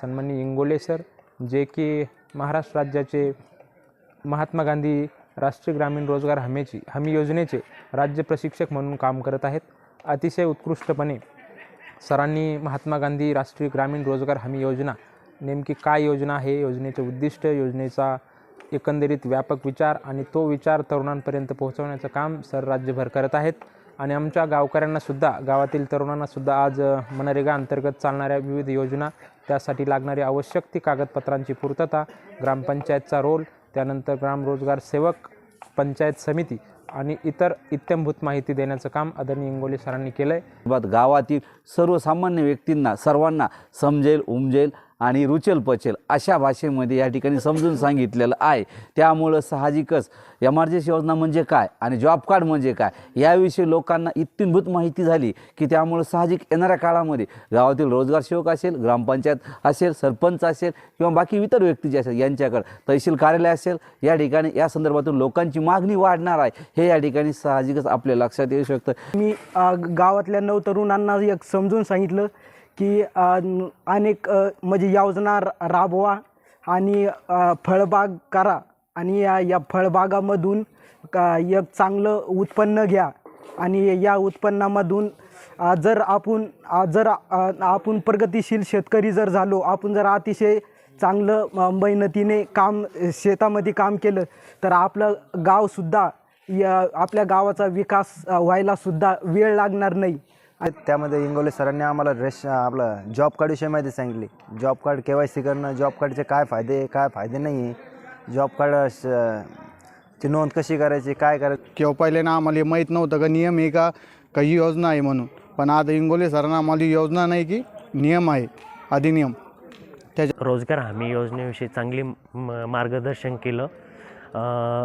सन्माननीय इंगोले सर जे की महाराष्ट्र राज्याचे महात्मा गांधी राष्ट्रीय ग्रामीण रोजगार हमीची हमी योजनेचे राज्य प्रशिक्षक म्हणून काम करत आहेत. अतिशय उत्कृष्टपणे सरांनी महात्मा गांधी राष्ट्रीय ग्रामीण रोजगार हमी योजना नेमकी काय योजना आहे योजनेचे उद्दिष्ट योजनेचा एकंदरीत व्यापक विचार आणि तो विचार तरुणांपर्यंत पोहोचवण्याचं काम सर राज्यभर करत आहेत. आणि आमच्या गावकऱ्यांनासुद्धा गावातील तरुणांनासुद्धा आज मनरेगा अंतर्गत चालणाऱ्या विविध योजना त्यासाठी लागणारी आवश्यक ती कागदपत्रांची पूर्तता ग्रामपंचायतचा रोल त्यानंतर ग्रामरोजगार सेवक पंचायत समिती आणि इतर इत्यंभूत माहिती देण्याचं काम आदरणीय इंगोले सरांनी केलं आहे गावातील सर्वसामान्य व्यक्तींना सर्वांना समजेल उमजेल आणि रुचेल पचेल अशा भाषेमध्ये या ठिकाणी समजून सांगितलेलं आहे. त्यामुळं साहजिकच एमर्जन्सी योजना म्हणजे काय आणि जॉब कार्ड म्हणजे काय याविषयी लोकांना इत्यंभूत माहिती झाली की त्यामुळं साहजिक येणाऱ्या काळामध्ये गावातील रोजगार सेवक असेल ग्रामपंचायत असेल सरपंच असेल किंवा बाकी इतर व्यक्ती जे असेल यांच्याकडं तहसील कार्यालय असेल या ठिकाणी या संदर्भातून लोकांची मागणी वाढणार आहे हे या ठिकाणी साहजिकच आपल्या लक्षात येऊ शकतं. मी गावातल्या नऊ तरुणांना एक समजून सांगितलं की अनेक म्हणजे योजना राबवा आणि फळबाग करा आणि या या फळबागामधून का एक चांगलं उत्पन्न घ्या आणि या उत्पन्नामधून जर आपण जर आपण प्रगतिशील शेतकरी जर झालो आपण जर अतिशय चांगलं मेहनतीने काम शेतामध्ये काम केलं तर आपलं गावसुद्धा या आपल्या गावाचा विकास व्हायलासुद्धा वेळ लागणार नाही. त्यामध्ये इंगोले सरांनी आम्हाला रेश आपलं जॉब कार्डविषयी माहिती सांगितली. Job card K Y C करणं जॉब कार्डचे काय फायदे काय फायदे नाही आहे जॉब कार्ड श- ची नोंद कशी करायची काय करायचं? किंवा पहिले ना आम्हाला हे माहीत नव्हतं का नियम आहे का? काही योजना आहे म्हणून. पण आता इंगोले सरांना आम्हाला योजना नाही की नियम आहे अधिनियम. रोजगार हमी योजनेविषयी चांगली म मार्गदर्शन केलं. अ,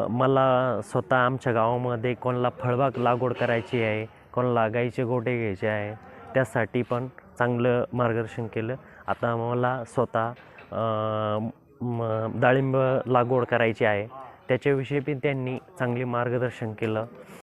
मला स्वतः आमच्या गावामध्ये कोणाला फळबाग लागवड करायची आहे कोणाला गाईचे गोटे घ्यायचे आहे त्यासाठी पण चांगलं मार्गदर्शन केलं. आता मला स्वतः डाळिंब लागवड करायची आहे. त्याच्याविषयी पण त्यांनी चांगले मार्गदर्शन केलं.